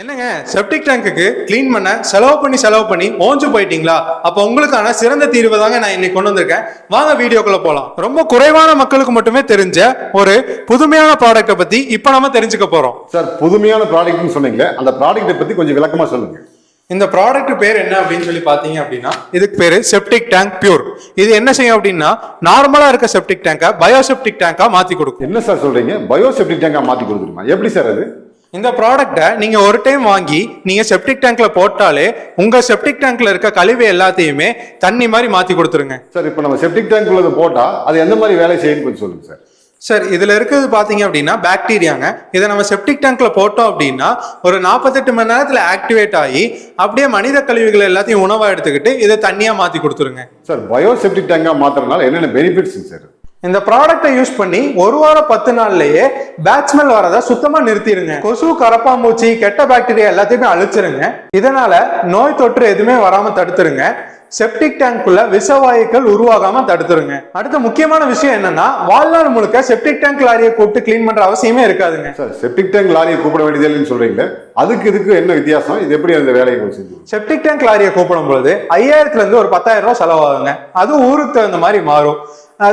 என்னங்க? Septic டேங்குக்கு clean பண்ண செலவு பண்ணி செலவு பண்ணி ஓஞ்சு போயிட்டீங்களா? அப்போ உங்களுக்கான சிறந்த தீர்வு தாங்க நான் இன்னைக்கு கொண்டு வந்திருக்கேன். வாங்க வீடியோக்குள்ள போலாம். ரொம்ப குறைவான மக்களுக்கு மட்டுமே தெரிஞ்ச ஒரு புதுமையான ப்ராடக்ட்டை பத்தி இப்போ நம்ம தெரிஞ்சுக்க போறோம். சார் புதுமையான ப்ராடக்ட்னு சொன்னீங்களே அந்த ப்ராடக்ட்டை பத்தி கொஞ்சம் விளக்கமா சொல்லுங்க. இந்த ப்ராடக்ட் பேர் என்ன அப்படின்னு சொல்லி பார்த்தீங்க அப்படின்னா இதுக்கு பேரு செப்டிக் டேங்க் பியூர் இது என்ன செய்யும் அப்படின்னா நார்மலா இருக்க செப்டிக் டேங்கை பயோசெப்டிக் டேங்கா மாத்தி கொடுக்கும். என்ன சார் சொல்றீங்க? பயோசெப்டிக் டேங்கா மாத்தி கொடுத்துருமா எப்படி சார் அது? இந்த ப்ராடக்ட்டை நீங்க ஒரு டைம் வாங்கி நீங்க செப்டிக் டேங்க்ல போட்டாலே உங்க செப்டிக் டேங்க்ல இருக்க கழிவு எல்லாத்தையுமே தண்ணி மாதிரி மாத்தி கொடுத்துருங்க. சார் இப்போ நம்ம செப்டிக் டேங்க் உள்ளது போட்டா அது எந்த மாதிரி வேலை செய்யுன்னு கொஞ்சம் சொல்லுங்க சார் சார் இதுல இருக்கிறது பாத்தீங்க அப்படின்னா பாக்டீரியாங்க இதை நம்ம செப்டிக் டேங்க்ல போட்டோம் அப்படின்னா ஒரு நாற்பத்தெட்டு மணி நேரத்துல ஆக்டிவேட் ஆகி அப்படியே மனித கழிவுகள் எல்லாத்தையும் உணவா எடுத்துக்கிட்டு இதை தண்ணியா மாத்தி கொடுத்துருங்க. சார் பயோசெப்டிக் டேங்கா மாத்துறதுனால என்னென்ன பெனிஃபிட்ஸ் சார் இந்த ப்ராடக்ட்டை யூஸ் பண்ணி ஒரு வாரம் பத்து நாள்லயே பேட் ஸ்மெல் வரதை சுத்தமா நிறுத்திடுங்க. கொசு கரப்பாம்பூச்சி கெட்ட பாக்டீரியா எல்லாத்தையுமே அழிச்சிருங்க. இதனால நோய் தொற்று எதுவுமே வராம தடுத்துருங்க. செப்டிக் டேங்க்குள்ள விஷவாயுக்கள் உருவாகாம தடுத்துருங்க. அடுத்த முக்கியமான விஷயம் என்னன்னா வாழ்நாள் முழுக்க செப்டிக் டேங்க் லாரியை கூப்பிட்டு க்ளீன் பண்ற அவசியமே இருக்காதுங்க. சார் செப்டிக் டேங்க் லாரியை கூப்பிட வேண்டியது இல்லைன்னு சொல்றீங்களே? அதுக்கு இதுக்கு என்ன வித்தியாசம்? இது எப்படி அந்த வேலையை செஞ்சு? செப்டிக் டேங்க் லாரியை கூப்பிடும் பொழுது ஐயாயிரத்துல இருந்து ஒரு பத்தாயிரம் ரூபாய் செலவாகுங்க. அது ஊருக்கு தகுந்த மாதிரி மாறும்.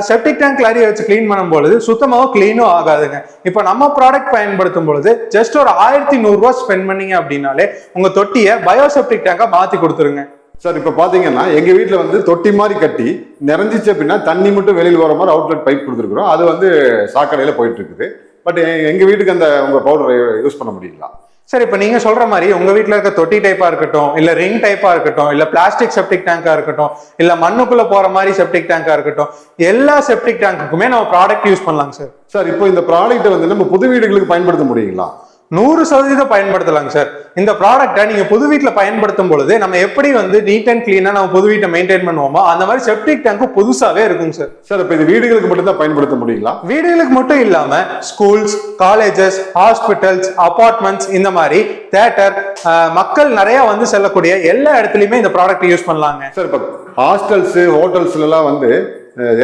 செப்டிக் டேங்க் லாரியை வச்சு க்ளீன் பண்ணும்பொழுது சுத்தமாக க்ளீனும் ஆகாதுங்க. இப்போ நம்ம ப்ராடக்ட் பயன்படுத்தும் பொழுது ஜஸ்ட் ஒரு ஆயிரத்தி நூறுரூவா ஸ்பெண்ட் பண்ணீங்க அப்படின்னாலே உங்க தொட்டியை பயோசெப்டிக் டேங்காக மாற்றி கொடுத்துருங்க. சார் இப்போ பார்த்தீங்கன்னா எங்கள் வீட்டில் வந்து தொட்டி மாதிரி கட்டி நிறைஞ்சிச்சு அப்படின்னா தண்ணி மட்டும் வெளியில் வர மாதிரி அவுட்லெட் பைப் கொடுத்துருக்குறோம். அது வந்து சாக்கடையில் போயிட்டு இருக்குது. பட் எங்கள் வீட்டுக்கு அந்த உங்கள் பவுடரை யூஸ் பண்ண முடியுங்களா? சரி இப்போ நீங்க சொல்ற மாதிரி உங்க வீட்டில் இருக்க தொட்டி டைப்பா இருக்கட்டும் இல்ல ரிங் டைப்பா இருக்கட்டும் இல்ல பிளாஸ்டிக் செப்டிக் டேங்கா இருக்கட்டும் இல்ல மண்ணுக்குள்ள போற மாதிரி செப்டிக் டேங்கா இருக்கட்டும் எல்லா செப்டிக் டேங்குக்குமே நம்ம ப்ராடக்ட் யூஸ் பண்ணலாங்க சார். சார் இப்போ இந்த ப்ராடக்ட்டை வந்து நம்ம புது வீடுகளுக்கு பயன்படுத்த முடியுங்களா? நூறு சதவீதம் பயன்படுத்தலாங்க சார். இந்த ப்ராடக்ட்டை நீங்க புது வீட்ல பயன்படுத்தும் பொழுது நம்ம எப்படி வந்து நீட் அண்ட் கிளீனா நம்ம புது வீட்டை மெயின்டைன் பண்ணுவோமோ அந்த மாதிரி செப்டிக் டேங்க் புதுசாவே இருக்குங்க சார். சார் இப்போ இது வீடுகளுக்கு மட்டும் தான் பயன்படுத்த முடியுங்களா? வீடுகளுக்கு மட்டும் இல்லாம ஸ்கூல்ஸ் காலேஜஸ் ஹாஸ்பிட்டல்ஸ் அபார்ட்மெண்ட்ஸ் இந்த மாதிரி தேட்டர் மக்கள் நிறைய வந்து செல்லக்கூடிய எல்லா இடத்துலயுமே இந்த ப்ராடக்ட் யூஸ் பண்ணலாங்க. சார் இப்போ ஹாஸ்டல்ஸ் ஹோட்டல்ஸ்ல எல்லாம் வந்து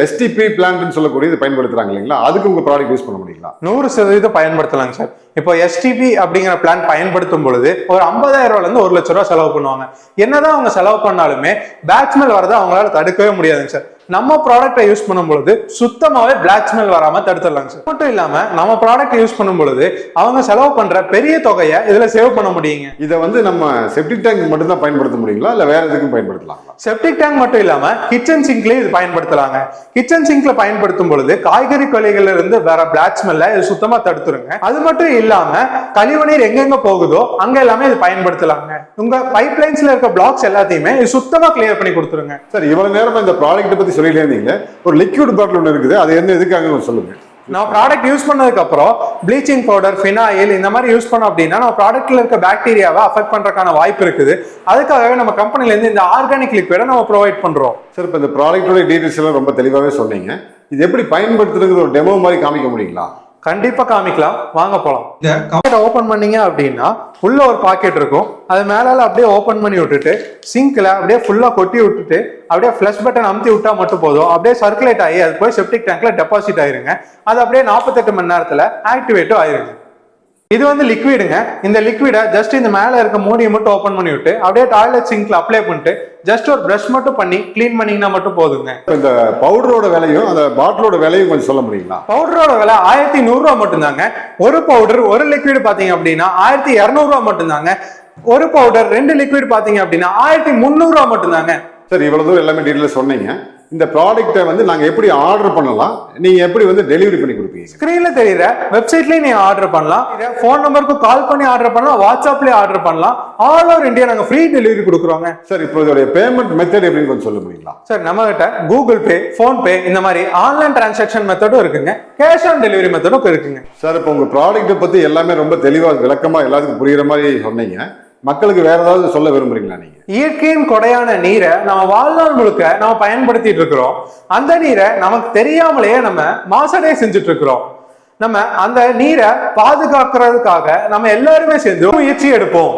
எஸ்டிபி பிளான்ட்னு சொல்லக்கூடிய இது பயன்படுத்துறாங்க இல்லைங்களா? அதுக்கு உங்க ப்ராடக்ட் யூஸ் பண்ண முடியுங்களா? நூறு சதவீதம் பயன்படுத்தலாங்க சார். இப்போ எஸ்டிபி அப்படிங்கிற பிளான் பயன்படுத்தும் பொழுது ஒரு 50000 ரூபாயில இருந்து ஒரு லட்ச ரூபா செலவு பண்ணுவாங்க. என்னதான் அவங்க செலவு பண்ணாலுமே பேட்ச்மேன் வரதை அவங்களால தடுக்கவே முடியாதுங்க சார். நம்ம ப்ராடக்ட்டை யூஸ் பண்ணும் பொழுது சுத்தமாவே பிளாக் ஸ்மெல் வராம தடுத்துடலாங்க சார் மட்டும் இல்லாம நம்ம ப்ராடக்ட் யூஸ் பண்ணும் பொழுது அவங்க செலவு பண்ற பெரிய தொகையை இதுல சேவ் பண்ண முடியுங்க. இதை வந்து நம்ம செப்டிக் டேங்க் மட்டும் தான் பயன்படுத்த முடியுங்களா? இல்ல வேற எதுக்கும் பயன்படுத்தலாங்களா? செப்டிக் டேங்க் மட்டும் இல்லாம கிச்சன் சிங்க்லயும் இது பயன்படுத்தலாங்க. கிச்சன் சிங்க்ல பயன்படுத்தும் பொழுது காய்கறி கொலைகள்ல இருந்து வர பிளாக் ஸ்மெல்ல இது சுத்தமா தடுத்துருங்க. அது மட்டும் இல்லாம கழிவுநீர் எங்கெங்க போகுதோ அங்க எல்லாமே இது பயன்படுத்தலாங்க. உங்க பைப் லைன்ஸ்ல இருக்க பிளாக்ஸ் எல்லாத்தையுமே இது சுத்தமா கிளியர் பண்ணி கொடுத்துருங்க. சார் இவ்வளவு நேரமா இந்த ப்ராடக்ட்டை பத்தி சொல்லிட்டே இருந்தீங்க. ஒரு லிக்விட் பாட்டில் ஒன்று இருக்குது. அது என்ன எதுக்காக சொல்லுங்க. நான் ப்ராடக்ட் யூஸ் பண்ணதுக்கு அப்புறம் ப்ளீச்சிங் பவுடர் ஃபினாயில் இந்த மாதிரி யூஸ் பண்ணோம் அப்படின்னா நம்ம ப்ராடக்ட்ல இருக்க பாக்டீரியாவை அஃபெக்ட் பண்றதுக்கான வாய்ப்பு இருக்குது. அதுக்காகவே நம்ம கம்பெனில இருந்து இந்த ஆர்கானிக் லிக்விடை நம்ம ப்ரொவைட் பண்றோம். சார் இப்போ இந்த ப்ராடக்ட்டோட டீடைல்ஸ் எல்லாம் ரொம்ப தெளிவாகவே சொன்னீங்க. இது எப்படி பயன்படுத்துறதுங்கிற ஒரு டெமோ மாதிரி காமிக்க முடியுங்களா? கண்டிப்பா காமிக்கலாம். வாங்க போலாம். இந்த கம்பெனி ஓபன் பண்ணீங்க அப்படின்னா உள்ள ஒரு பாக்கெட் இருக்கும். அது மேலால அப்படியே ஓபன் பண்ணி விட்டுட்டு சிங்க்ல அப்படியே ஃபுல்லா கொட்டி விட்டுட்டு அப்படியே ஃப்ளஷ் பட்டன் அமுத்தி விட்டா மட்டும் போதும். அப்படியே சர்க்குலேட் ஆகி அது போய் செப்டிக் டேங்க்ல டெபாசிட் ஆயிருங்க. அது அப்படியே நாற்பத்தெட்டு மணி நேரத்துல ஆக்டிவேட்டும் ஆயிருங்க. இது வந்து லிக்விடுங்க இந்த லிக்விடை ஜஸ்ட் இந்த மேல இருக்க மூடியை மட்டும் ஓபன் பண்ணி விட்டு அப்படியே டாய்லெட் சிங்க்ல அப்ளை பண்ணிட்டு ஜஸ்ட் ஒரு பிரஷ் மட்டும் பண்ணி க்ளீன் பண்ணீங்கன்னா மட்டும் போதுங்க. இந்த பவுடரோட விலையும் அந்த பாட்டிலோட விலையும் கொஞ்சம் சொல்ல முடியுங்களா? பவுடரோட விலை ஆயிரத்தி நூறுரூவா மட்டும்தாங்க. ஒரு பவுடர் ஒரு லிக்விட் பாத்தீங்க அப்படின்னா ஆயிரத்தி இரநூறுவா மட்டும்தாங்க. ஒரு பவுடர் ரெண்டு லிக்விட் பாத்தீங்க அப்படின்னா ஆயிரத்தி முந்நூறுரூவா மட்டும்தாங்க. சார் இவ்வளவு தூரம் எல்லாமே டீட்டெயில் சொன்னீங்க. இந்த ப்ராடக்ட்டை வந்து நாங்கள் எப்படி ஆர்டர் பண்ணலாம்? நீங்க எப்படி வந்து டெலிவரி பண்ணி கொடுப்பீங்க? ஸ்கிரீன்ல தெரியுற வெப்சைட்லயும் நீங்க ஆர்டர் பண்ணலாம். ஃபோன் நம்பருக்கு கால் பண்ணி ஆர்டர் பண்ணலாம். வாட்ஸ்அப்லயே ஆர்டர் பண்ணலாம். ஆல் ஓவர் இந்தியா நாங்க ஃப்ரீ டெலிவரி கொடுக்குறோங்க. சார் இப்போ இதோடைய பேமெண்ட் மெத்தட் எப்படின்னு கொஞ்சம் சொல்ல முடியுங்களா? சார் நம்ம கிட்ட கூகுள் பே ஃபோன் பே இந்த மாதிரி ஆன்லைன் டிரான்சாக்ஷன் மெத்தடும் இருக்குங்க. கேஷ் ஆன் டெலிவரி மெத்தடும் இருக்குங்க. சார் இப்போ உங்க ப்ராடக்ட்டை பத்தி எல்லாமே ரொம்ப தெளிவா விளக்கமா எல்லாத்துக்கும் புரியுற மாதிரி சொன்னீங்க. மக்களுக்கு வேற ஏதாவது சொல்ல விரும்புறீங்களா நீங்க? இயற்கையின் கொடையான நீரை நம்ம வாழ்நாள் முழுக்க நம்ம பயன்படுத்திட்டு இருக்கிறோம். அந்த நீரை நமக்கு தெரியாமலேயே நம்ம மாசடைய செஞ்சுட்டு இருக்கிறோம். நம்ம அந்த நீரை பாதுகாக்கிறதுக்காக நம்ம எல்லாருமே சேர்ந்து முயற்சி எடுப்போம்.